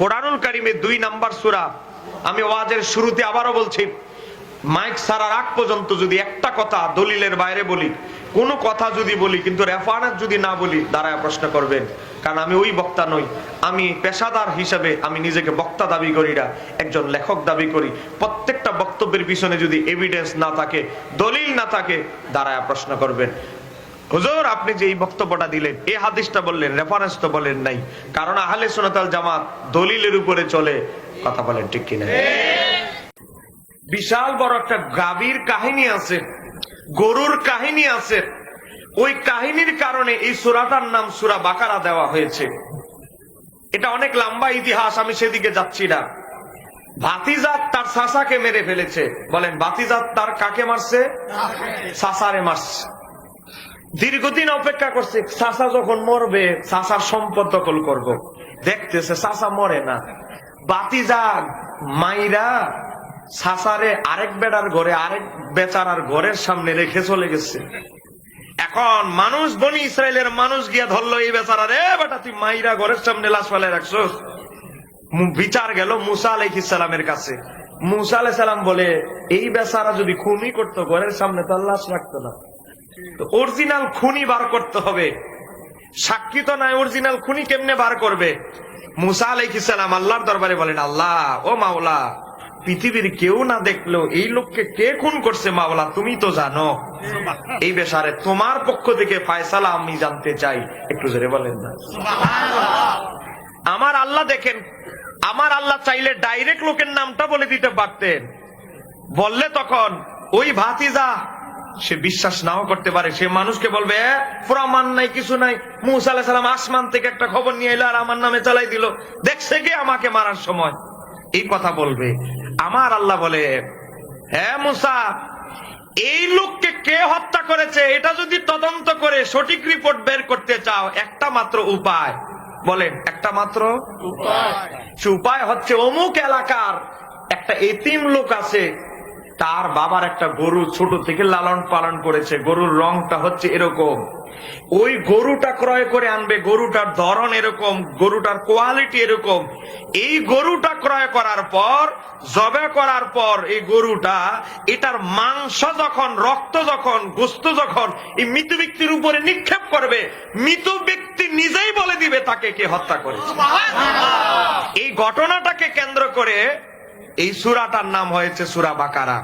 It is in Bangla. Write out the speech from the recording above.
কোরআনুল কারিমে দুই নাম্বার সুরা, আমি ওয়াজের শুরুতে আবারও বলছি, মাইক সারার আগ পর্যন্ত যদি একটা কথা দলিলের বাইরে বলি, কোনো কথা যদি বলি, কিন্তু রেফারেন্স যদি না বলি, দাঁড়ায় প্রশ্ন করবেন। কারণ আমি ওই বক্তা নই, আমি পেশাদার হিসাবে আমি নিজেকে বক্তা দাবি করি না, একজন লেখক দাবি করি। প্রত্যেকটা বক্তব্যের পিছনে যদি এভিডেন্স না থাকে, দলিল না থাকে, দাঁড়ায় প্রশ্ন করবেন। হুজুর, আপনি যে এই বক্তব্যটা দিলেন এই হাদিসটা বললেন রেফারেন্স তো বলেন নাই। কারণ আহলে সোনাতাল জামাত দলিলের উপরে চলে। কথা বলেন ঠিক কিনা? বিশাল বড় একটা গাভীর কাহিনী আছে, গরুর কাহিনী আছে। ওই কাহিনীর কারণে এই সুরাটার নাম সুরা বাকারা দেওয়া হয়েছে। এটা অনেক লম্বা ইতিহাস, আমি সেদিকে যাচ্ছি না। ভাতিজাত তার সাসাকে মেরে ফেলেছে। বলেন ভাতিজাত তার কাকে মারছে? সাসারে মারছে। দীর্ঘদিন অপেক্ষা করছে চাষা যখন মরবে চাষার সম্পদ দখল করব। দেখতেছে চাষা মরে না। বাতিজা মাইরা সাসারে আরেক বেড়ার ঘরে, আরেক বেচারার ঘরের সামনে রেখে চলে গেছে। এখন মানুষ, বনি ইসরায়েলের মানুষ গিয়া ধরলো এই বেচারা রে বেটা, তুই মাইরা ঘরের সামনে লাশ ফেলে রাখছো বিচার গেল মুসা আলাইহিস সালামের কাছে। মুসা আলাই সালাম বলে, এই বেচারা যদি খুনি করতো, ঘরের সামনে তার লাশ রাখতো না। অরিজিনাল খুনি বার করতে হবে। সাক্ষী তো নাই অরিজিনাল খুনি কেমনে বার করবে? মুসা আলাইহিস সালাম আল্লাহর দরবারে বলেন আল্লাহ ও মাওলা পৃথিবীর কেউ না দেখল এই লোককে কে খুন করছে মাওলা তুমি তো জানো। এই বেসারে তোমার পক্ষ থেকে ফায়সালা আমি জানতে চাই। একটু জোরে বলেন না। আমার আল্লাহ দেখেন আমার আল্লাহ চাইলে ডাইরেক্ট লোকের নামটা বলে দিতে পারতেন। বললে তখন ওই ভাতিজা সে বিশ্বাস নাও করতে পারে। সে মানুষকে বলবে প্রমাণ নাই কিছু নাই। মুসা আলাহ সালাম আসমান থেকে একটা খবর নিয়ে এলো আর আমার নামে চালাই দিল। দেখছে কি? আমাকে মারার সময়। এই কথা বলবে। আমার আল্লাহ বলে হ্যাঁ মুসা এই লোককে কে হত্যা করেছে? এটা যদি তদন্ত করে সঠিক রিপোর্ট বের করতে চাও একটা মাত্র উপায়। বলেন একটা মাত্র সে উপায় হচ্ছে অমুক এলাকার একটা এতিম লোক আছে তার বাবার একটা গরু ছোট থেকে লালন পালন করেছে। গরুর রংটা হচ্ছে এরকম। ওই গরুটা ক্রয় করে আনবে গরুটার ধরন এরকম গরুটার কোয়ালিটি এরকম। এই গরুটা ক্রয় করার পর জবে করার পর এই গরুটা এটার মাংস যখন রক্ত যখন গোস্ত যখন এই মৃত ব্যক্তির উপরে নিক্ষেপ করবে মৃত ব্যক্তি নিজেই বলে দিবে তাকে কে হত্যা করেছে। এই ঘটনাটাকে কেন্দ্র করে এই সুরাটার নাম হয়েছে সুরা বাকারা।